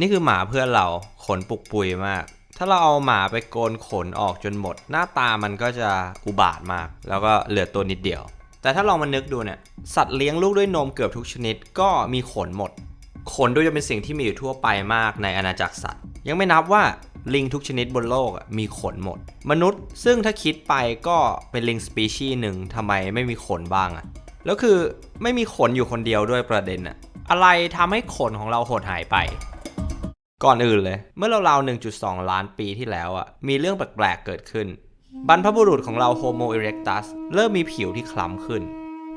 นี่คือหมาเพื่อนเราขนปุกปุยมาก ถ้าเราเอาหมาไปโกนขนออกจนหมด หน้าตามันก็จะอุบาทมาก แล้วก็เหลือตัวนิดเดียว แต่ถ้าลองมานึกดูเนี่ยสัตว์เลี้ยงลูกด้วยนมเกือบทุกชนิดก็มีขนหมด ขนด้วยจะเป็นสิ่งที่มีอยู่ทั่วไปมากในอาณาจักรสัตว์ ยังไม่นับว่าลิงทุกชนิดบนโลกมีขนหมด มนุษย์ซึ่งถ้าคิดไปก็เป็นลิงสปีชีส์หนึ่งทำไมไม่มีขนบ้างอะแล้วคือไม่มีขนอยู่คนเดียวด้วยประเด็นอะอะไรทำให้ขนของเราหดหายไป ก่อนอื่นเลย เมื่อราวๆ1.2 ล้านปีที่แล้วอะมีเรื่องแปลกๆเกิดขึ้น บรรพบุรุษของเรา Homo erectus เริ่มมีผิวที่คล้ำขึ้น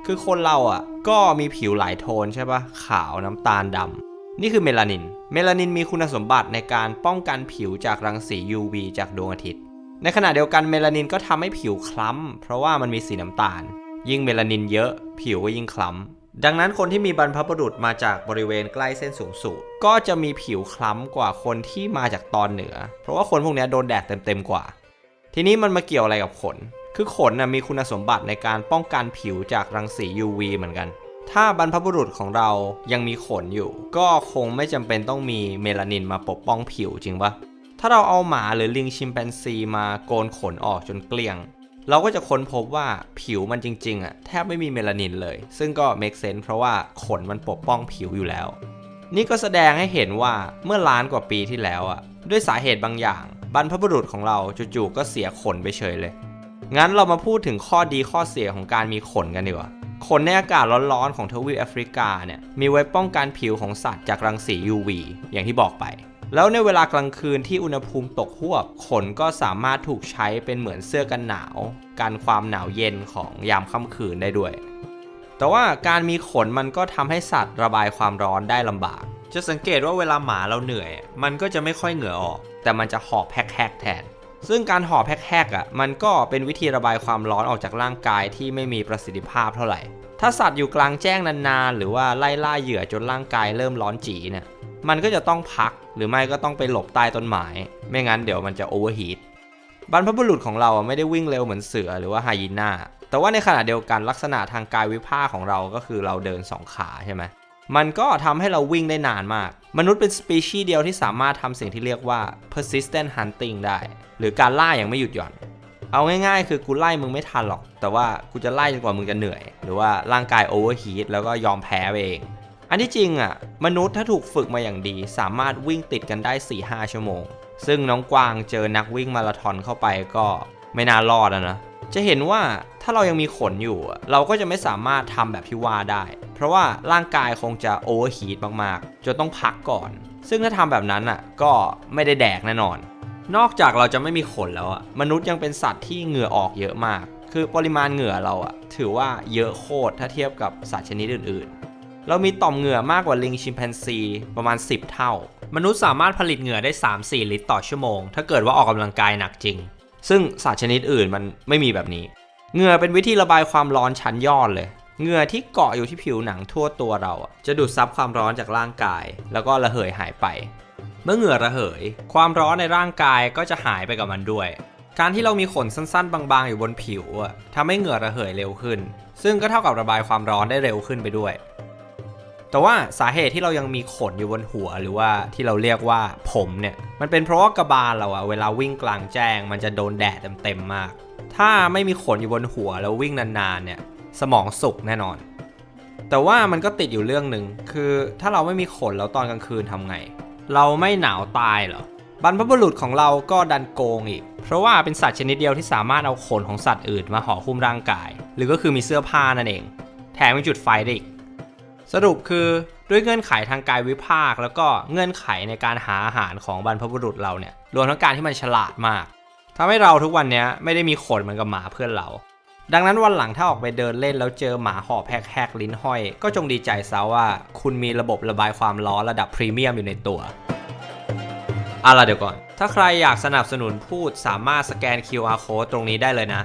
คือคนเราอะก็มีผิวหลายโทนใช่ปะขาวน้ำตาลดำนี่คือเมลานิน เมลานินมีคุณสมบัติในการป้องกันผิวจากรังสี UV จากดวงอาทิตย์ ในขณะเดียวกันเมลานินก็ทำให้ผิวคล้ำเพราะว่ามันมีสีน้ำตาล ยิ่งเมลานินเยอะ ผิวก็ยิ่งคล้ำ ดังนั้นคนที่มีบรรพบุรุษมาจากบริเวณใกล้เส้นสูงสุดก็จะมีผิวคล้ำกว่าคนที่มาจากตอนเหนือ เพราะว่าคนพวกนี้โดนแดดเต็มๆกว่า ทีนี้มันมาเกี่ยวอะไรกับขน คือขนนะมีคุณสมบัติในการป้องกันผิวจากรังสี UV เหมือนกัน ถ้าบรรพบุรุษของเรายังมีขนอยู่ ก็คงไม่จำเป็นต้องมีเมลานินมาปกป้องผิวจริงปะถ้าเราเอาหมาหรือลิงชิมแปนซีมาโกนขนออกจนเกลี้ยง เราก็จะค้นพบว่าผิวมันจริงๆอะแทบไม่มีเมลานินเลย ซึ่งก็ make sense เพราะว่าขนมันปกป้องผิวอยู่แล้ว นี่ก็แสดงให้เห็นว่าเมื่อล้านกว่าปีที่แล้วอะด้วยสาเหตุบางอย่าง บรรพบุรุษของเราจู่ๆก็เสียขนไปเฉยเลย งั้นเรามาพูดถึงข้อดีข้อเสียของการมีขนกันดีกว่าขนในอากาศร้อนๆของทวีปแอฟริกาเนี่ยมีไว้ป้องกันผิวของสัตว์จากรังสี UV อย่างที่บอกไป แล้วในเวลากลางคืนที่อุณหภูมิตกหวบ ขนก็สามารถถูกใช้เป็นเหมือนเสื้อกันหนาว กันความหนาวเย็นของยามค่ำคืนได้ด้วย แต่ว่าการมีขนมันก็ทำให้สัตว์ระบายความร้อนได้ลำบาก จะสังเกตว่าเวลาหมาเราเหนื่อย มันก็จะไม่ค่อยเหงื่อออก แต่มันจะหอบแฮกๆแทน ซึ่งการหอบแฮกๆอะ มันก็เป็นวิธีระบายความร้อนออกจากร่างกายที่ไม่มีประสิทธิภาพเท่าไหร่ ถ้าสัตว์อยู่กลางแจ้งนานๆ หรือว่าไล่ล่าเหยื่อจนร่างกายเริ่มร้อนจีเนี่ย มันก็จะต้องพักหรือไม่ก็ต้องไปหลบใต้ต้นไม้ ไม่งั้นเดี๋ยวมันจะโอเวอร์ฮีทบรรพบุรุษของเราไม่ได้วิ่งเร็วเหมือนเสือหรือว่าไฮยีน่า แต่ว่าในขณะเดียวกันลักษณะทางกายวิภาคของเราก็คือเราเดินสองขาใช่ไหมมันก็ทำให้เราวิ่งได้นานมาก มนุษย์เป็นสปีชีส์เดียวที่สามารถทำสิ่งที่เรียกว่า persistent hunting ได้ หรือการล่าอย่างไม่หยุดหย่อน เอาง่ายๆ คือกูไล่มึงไม่ทันหรอก แต่ว่ากูจะไล่จนกว่ามึงจะเหนื่อย หรือว่าร่างกายโอเวอร์ฮีทแล้วก็ยอมแพ้ไปเอง อันที่จริงอะ มนุษย์ถ้าถูกฝึกมาอย่างดี สามารถวิ่งติดกันได้ 4-5 ชั่วโมง ซึ่งน้องกวางเจอนักวิ่งมาราธอนเข้าไปก็ไม่น่ารอดอะนะ จะเห็นว่าถ้าเรายังมีขนอยู่ เราก็จะไม่สามารถทำแบบที่ว่าได้ เพราะว่าร่างกายคงจะโอเวอร์ฮีทมากๆ จนต้องพักก่อน ซึ่งถ้าทำแบบนั้นอะก็ไม่ได้แดกแน่นอน นอกจากเราจะไม่มีขนแล้วอะมนุษย์ยังเป็นสัตว์ที่เหงื่อออกเยอะมาก คือปริมาณเหงื่อเราอะถือว่าเยอะโคตรถ้าเทียบกับสัตว์ชนิดอื่นๆ เรามีต่อมเหงื่อมากกว่าลิงชิมแปนซีประมาณ 10 เท่า มนุษย์สามารถผลิตเหงื่อได้ 3-4 ลิตรต่อชั่วโมง ถ้าเกิดว่าออกกำลังกายหนักจริง ซึ่งสัตว์ชนิดอื่นมันไม่มีแบบนี้ เหงื่อเป็นวิธีระบายความร้อนชั้นยอดเลยเหงื่อที่เกาะอยู่ที่ผิวหนังทั่วตัวเราอะจะดูดซับความร้อนจากร่างกาย แล้วก็ระเหยหายไป เมื่อเหงื่อระเหย ความร้อนในร่างกายก็จะหายไปกับมันด้วย การที่เรามีขนสั้นๆ บางๆ อยู่บนผิวทำให้เหงื่อระเหยเร็วขึ้น ซึ่งก็เท่ากับระบายความร้อนได้เร็วขึ้นไปด้วย แต่ว่าสาเหตุที่เรายังมีขนอยู่บนหัวหรือว่าที่เราเรียกว่าผมเนี่ยมันเป็นเพราะว่ากระบาลเราอะเวลาวิ่งกลางแจ้ง มันจะโดนแดดเต็มๆมาก ถ้าไม่มีขนอยู่บนหัวแล้ววิ่งนานๆเนี่ยสมองสุกแน่นอน แต่ว่ามันก็ติดอยู่เรื่องหนึ่งคือถ้าเราไม่มีขนแล้วตอนกลางคืนทำไง เราไม่หนาวตายเหรอบรรพบุรุษของเราก็ดันโกงอีก เพราะว่าเป็นสัตว์ชนิดเดียวที่สามารถเอาขนของสัตว์อื่นมาห่อหุ้มร่างกาย หรือก็คือมีเสื้อผ้านั่นเอง แถมยังจุดไฟได้อีก สรุปคือด้วยเงื่อนไขทางกายวิภาค แล้วก็เงื่อนไขในการหาอาหารของบรรพบุรุษเราเนี่ยรวมทั้งการที่มันฉลาดมากทำให้เราทุกวันนี้ไม่ได้มีขนเหมือนกับหมาเพื่อนเรา ดังนั้นวันหลังถ้าออกไปเดินเล่นแล้วเจอหมาหอบแฮกๆลิ้นห้อย ก็จงดีใจซะว่าคุณมีระบบระบายความร้อนระดับพรีเมียมอยู่ในตัวอะล่ะเดี๋ยวก่อน ถ้าใครอยากสนับสนุนพูดสามารถสแกน QR code ตรงนี้ได้เลยนะ